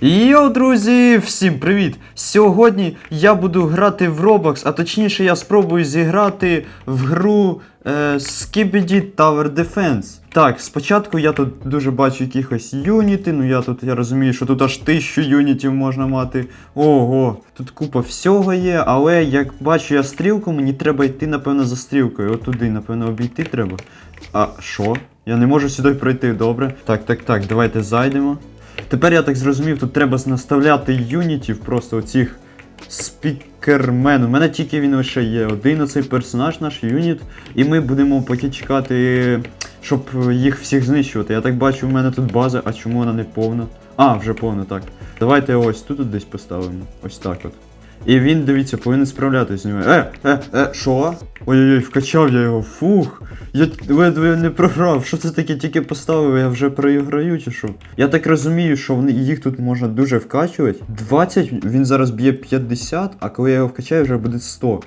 Йоу, друзі, всім привіт! Сьогодні я буду грати в Roblox, а точніше я спробую зіграти в гру е, Skibidi Tower Defense. Так, спочатку я тут дуже бачу якихось юніти, ну я тут я розумію, що тут аж тисячу юнітів можна мати. Ого, тут купа всього є, але як бачу я стрілку, мені треба йти, напевно, за стрілкою. От туди, напевно, обійти треба. А що? Я не можу сюди пройти, добре. Так, так, так, давайте зайдемо. Тепер я так зрозумів, тут треба наставляти юнітів, просто оцих спікермен. У мене тільки він лише є один оцей персонаж, наш юніт, і ми будемо поки чекати, щоб їх всіх знищувати. Я так бачу, у мене тут база, а чому вона не повна? А, вже повна, так. Давайте ось тут десь поставимо. Ось так от. І він, дивіться, повинен справлятися з ними. Е, е, е, що? Ой-ой-ой, вкачав я його. Фух. Я ледве не програв. Що це таке тільки поставив, я вже проіграю чи що? Я так розумію, що вони, їх тут можна дуже вкачувати. 20, він зараз б'є 50, а коли я його вкачаю, вже буде 100.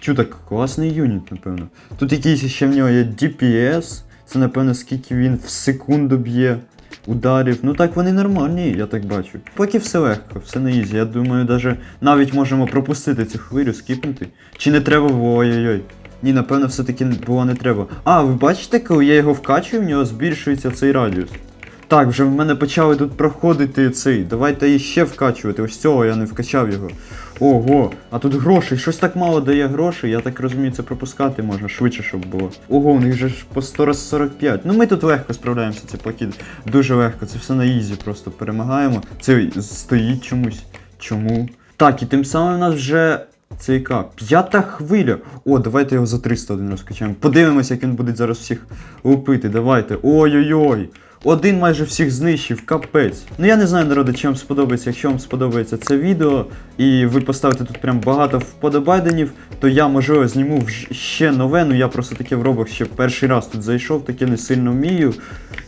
Чу так, класний юніт, напевно. Тут якийсь ще в нього є DPS. Це, напевно, скільки він в секунду б'є ударів. Ну так вони нормальні, я так бачу. Поки все легко, все на ізі. Я думаю, даже навіть можемо пропустити цю хвилю, скіпнути. Чи не треба ой-ой-ой. Ні, напевно, все-таки було не треба. А, ви бачите, коли я його вкачую, в нього збільшується цей радіус. Так, вже в мене почали тут проходити цей. Давайте іще вкачувати. Ось цього я не вкачав його. Ого, а тут грошей. Щось так мало дає грошей. Я так розумію, це пропускати можна швидше, щоб було. Ого, у них же ж по 145. Ну ми тут легко справляємося, це поки дуже легко. Це все на ізі, просто перемагаємо. Це стоїть чомусь. Чому? Так, і тим самим у нас вже. Це яка? П'ята хвиля. О, давайте його за 300 один раз качаємо. Подивимось, як він буде зараз всіх лупити. Давайте. Ой-ой-ой. Один майже всіх знищив, капець. Ну я не знаю, народи, чи вам сподобається. Якщо вам сподобається це відео, і ви поставите тут прям багато вподобайденів, то я можливо зніму ще нове. Ну я просто таке в Roblox ще перший раз тут зайшов, таке не сильно вмію.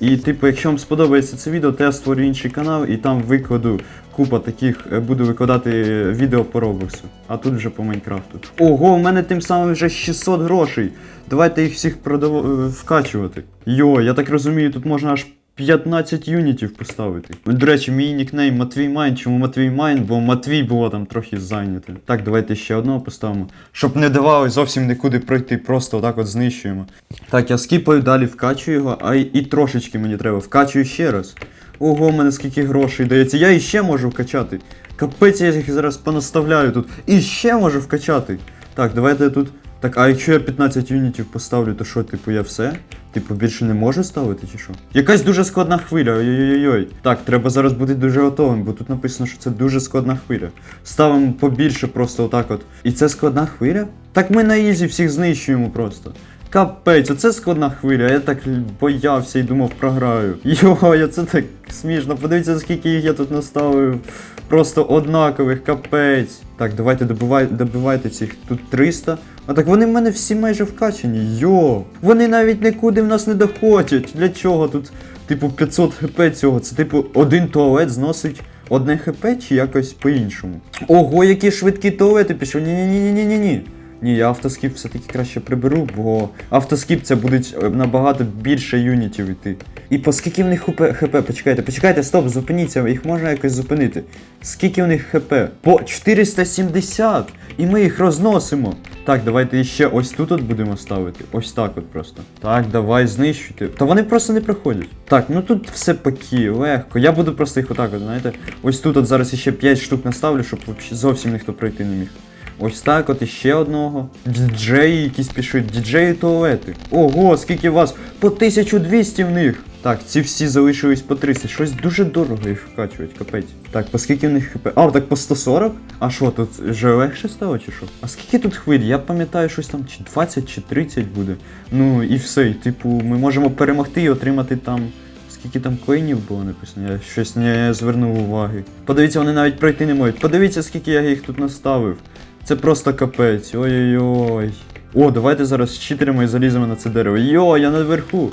І типу, якщо вам сподобається це відео, то я створю інший канал і там викладу купа таких, е, буду викладати відео по Роблоксу. А тут вже по Майнкрафту. Ого, у мене тим самим вже 600 грошей. Давайте їх всіх продав... е, вкачувати. Йо, я так розумію, тут можна аж 15 юнітів поставити. До речі, мій нікнейм Матвій Майн. Чому Матвій Майн? Бо Матвій було там трохи зайняте. Так, давайте ще одного поставимо. Щоб не давали зовсім нікуди пройти, просто отак от знищуємо. Так, я скіпаю, далі вкачую його, а й і трошечки мені треба. Вкачую ще раз. Ого, у мене скільки грошей дається. Я іще можу вкачати. Капець, я їх зараз понаставляю тут. І ще можу вкачати. Так, давайте тут. Так, а якщо я 15 юнітів поставлю, то що, типу, я все? Типу, більше не можу ставити чи що? Якась дуже складна хвиля. Ой-ой-ой. Так, треба зараз бути дуже готовим, бо тут написано, що це дуже складна хвиля. Ставимо побільше просто отак от. І це складна хвиля? Так ми на ізі всіх знищуємо просто. Капець, оце складна хвиля, я так боявся і думав програю. Йо, це так смішно. Подивіться, скільки їх я тут наставив. Просто однакових, капець. Так, давайте добивай, добивайте цих. Тут 300. А так вони в мене всі майже вкачані. Йо. Вони навіть нікуди в нас не доходять. Для чого тут, типу, 500 хп цього? Це типу один туалет зносить одне хп чи якось по-іншому. Ого, які швидкі туалети пішли. Ні-ні-ні-ні-ні-ні. Ні, я автоскіп все-таки краще приберу, бо автоскіп це буде е, набагато більше юнітів йти. І по скільки в них хп, хп? Почекайте, почекайте, стоп, зупиніться, їх можна якось зупинити. Скільки в них хп? По 470! І ми їх розносимо. Так, давайте ще ось тут от будемо ставити. Ось так от просто. Так, давай знищуйте. Та вони просто не проходять. Так, ну тут все паки, легко. Я буду просто їх отак, от, знаєте. Ось тут от зараз ще 5 штук наставлю, щоб зовсім ніхто пройти не міг. Ось так, от іще одного. Діджеї якісь пишуть, діджеї туалети. Ого, скільки вас? По 1200 в них. Так, ці всі залишились по 300. Щось дуже дорого їх вкачують, капець. Так, по скільки в них хп? А, так по 140? А що, тут вже легше стало чи що? А скільки тут хвиль? Я пам'ятаю, щось там чи 20 чи 30 буде. Ну і все. І, типу, ми можемо перемогти і отримати там. Скільки там коїнів було написано, я щось не звернув уваги. Подивіться, вони навіть пройти не можуть. Подивіться, скільки я їх тут наставив. Це просто капець. Ой-ой-ой. О, давайте зараз читеримо і заліземо на це дерево. Йо, я наверху.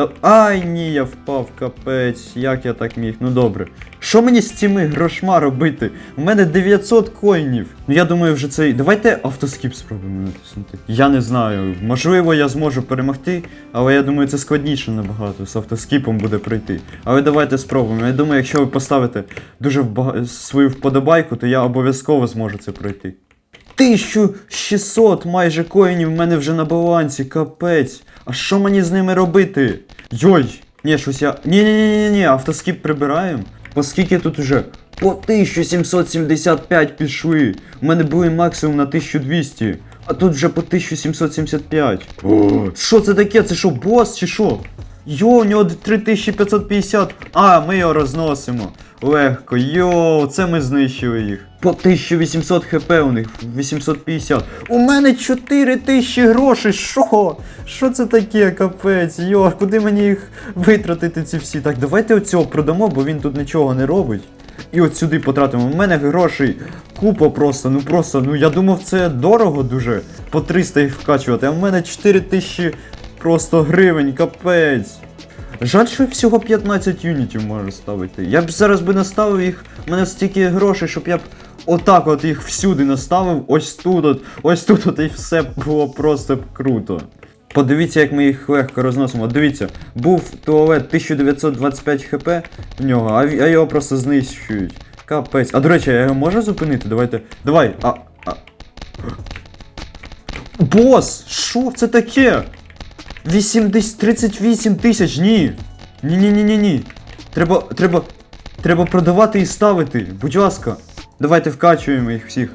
Та. Ай, ні, я впав, капець. Як я так міг? Ну добре. що мені з цими грошма робити? У мене 900 коїнів. Ну я думаю, вже цей. Давайте автоскіп спробуємо натиснути. Я не знаю. Можливо, я зможу перемогти, але я думаю, це складніше набагато. З автоскіпом буде пройти. Але давайте спробуємо. Я думаю, якщо ви поставите дуже вбага- свою вподобайку, то я обов'язково зможу це пройти. 1600 майже коїнів в мене вже на балансі, капець. А що мені з ними робити? Йой! Ні, щось я. Ні, ні, ні, ні, ні, автоскіп прибираємо. Оскільки тут уже по 1775 пішли. У мене були максимум на 1200. А тут вже по 1775. О, що це таке? Це що, бос чи що? Йо, у нього 3550. А, ми його розносимо. Легко, йо, це ми знищили їх. По 1800 хп у них, 850. У мене 4000 грошей. Що? Що це таке, капець? Йо, куди мені їх витратити ці всі? Так, давайте оцього продамо, бо він тут нічого не робить. І от сюди потратимо. У мене грошей купа просто, ну просто, ну я думав, це дорого дуже по 300 їх вкачувати, а в мене 4000 просто гривень, капець. Жаль, що всього 15 юнітів можу ставити. Я б зараз би наставив їх, у мене стільки грошей, щоб я б отак от їх всюди наставив, ось тут, от, ось тут от і все було просто круто. Подивіться, як ми їх легко розносимо. Дивіться, був туалет 1925 хп в нього, а, а його просто знищують. Капець. А до речі, я його можу зупинити? Давайте. Давай. А. а... Бос! Що це таке? 80, 38 тисяч, ні. Ні, ні. Треба, треба, треба продавати і ставити. Будь ласка. Давайте вкачуємо їх всіх.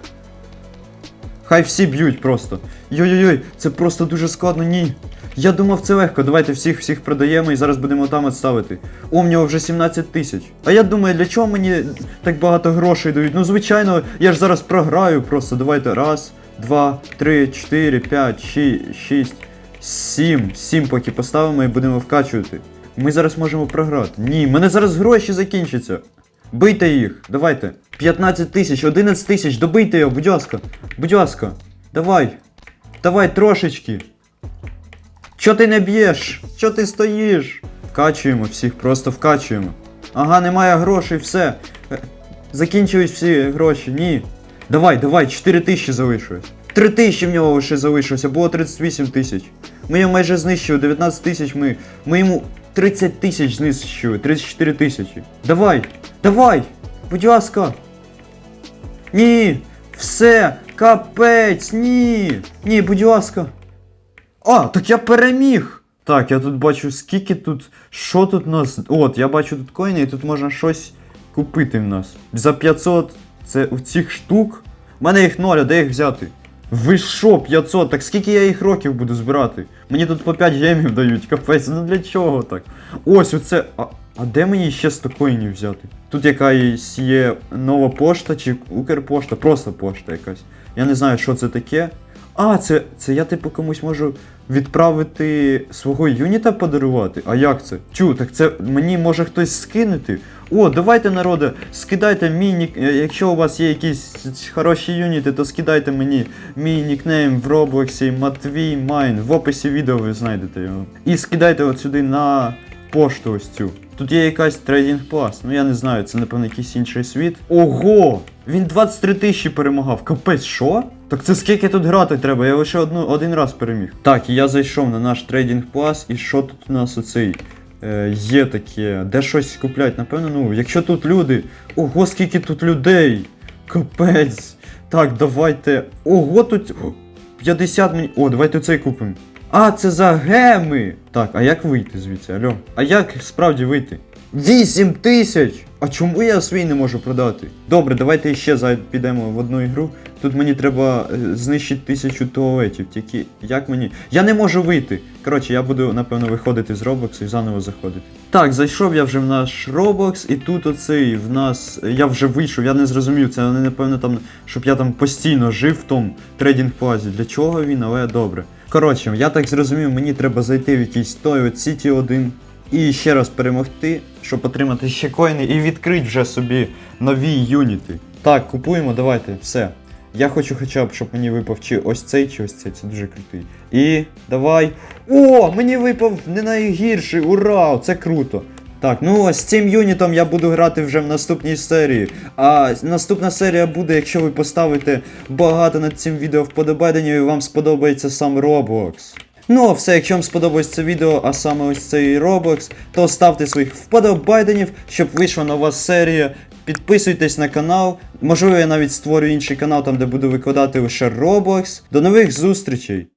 Хай всі б'ють просто. Йой-йой-йой, це просто дуже складно, ні. Я думав, це легко. Давайте всіх всіх продаємо і зараз будемо там от ставити. О, в нього вже 17 тисяч. А я думаю, для чого мені так багато грошей дають? Ну, звичайно, я ж зараз програю просто. Давайте. Раз, два, три, чотири, п'ять, шість, шість, сім. Сім поки поставимо і будемо вкачувати. Ми зараз можемо програти. Ні, мене зараз гроші закінчаться. Бийте їх, давайте. 15 тисяч, 11 тисяч, добийте його, будь ласка. Будь ласка. Давай. Давай трошечки. Чо ти не б'єш? Чо ти стоїш? Вкачуємо всіх, просто вкачуємо. Ага, немає грошей, все. Е, Закінчились всі гроші, ні. Давай, давай, 4 тисячі залишилось. 3 тисячі в нього ще залишилося, було 38 тисяч. Ми його майже знищили, 19 тисяч ми. Ми йому 30 тисяч знищили, 34 тисячі. Давай, давай, будь ласка. Ні, все, капець, ні. Ні, будь ласка. А, так я переміг! Так, я тут бачу, скільки тут. Що тут у нас. От, я бачу тут коїни, і тут можна щось купити в нас. За 500 це у цих штук. У мене їх ноль, а де їх взяти? Ви що, 500? Так скільки я їх років буду збирати? Мені тут по 5 гемів дають, капець, ну для чого так? Ось оце. А, а де мені ще 100 коїнів взяти? Тут якась є нова пошта чи Укрпошта, просто пошта якась. Я не знаю, що це таке. А, це, це я типу комусь можу відправити свого юніта подарувати? А як це? Чу, так це мені може хтось скинути? О, давайте, народе, скидайте мій нік... е, Якщо у вас є якісь хороші юніти, то скидайте мені мій нікнейм в Роблоксі Матвій Майн. В описі відео ви знайдете його. І скидайте от сюди на пошту ось цю. Тут є якась трейдинг плас. Ну я не знаю, це напевно якийсь інший світ. Ого! Він 23 тисячі перемагав. Капець, що? Так це скільки тут грати треба? Я лише одну, один раз переміг. Так, я зайшов на наш трейдинг плас, і що тут у нас оцей? Е, є таке, де щось куплять, напевно, ну, якщо тут люди. Ого, скільки тут людей! Капець! Так, давайте. Ого, тут. 50 мені. О, давайте цей купимо. А, це за геми! Так, а як вийти звідси, Альо? А як справді вийти? 8 тисяч! А чому я свій не можу продати? Добре, давайте ще підемо в одну ігру. Тут мені треба е, знищити тисячу туалетів. Тільки як мені. Я не можу вийти. Коротше, я буду, напевно, виходити з Roblox і заново заходити. Так, зайшов я вже в наш Roblox, і тут оцей в нас. Я вже вийшов, я не зрозумів. Це напевно, там, щоб я там постійно жив в тому трейдинг плазі. Для чого він, але добре. Коротше, я так зрозумів, мені треба зайти в якийсь той от City 1 і ще раз перемогти, щоб отримати ще коїни і відкрити вже собі нові юніти. Так, купуємо, давайте, все. Я хочу хоча б, щоб мені випав чи ось цей, чи ось цей, це дуже крутий. І давай. О, мені випав не найгірший, ура! Це круто. Так, ну з цим юнітом я буду грати вже в наступній серії. А наступна серія буде, якщо ви поставите багато над цим відео вподобайденів і вам сподобається сам Roblox. Ну а все, якщо вам сподобалось це відео, а саме ось цей Roblox, то ставте своїх вподобайденів, щоб вийшла нова серія. Підписуйтесь на канал. Можливо, я навіть створю інший канал, там де буду викладати лише Roblox. До нових зустрічей!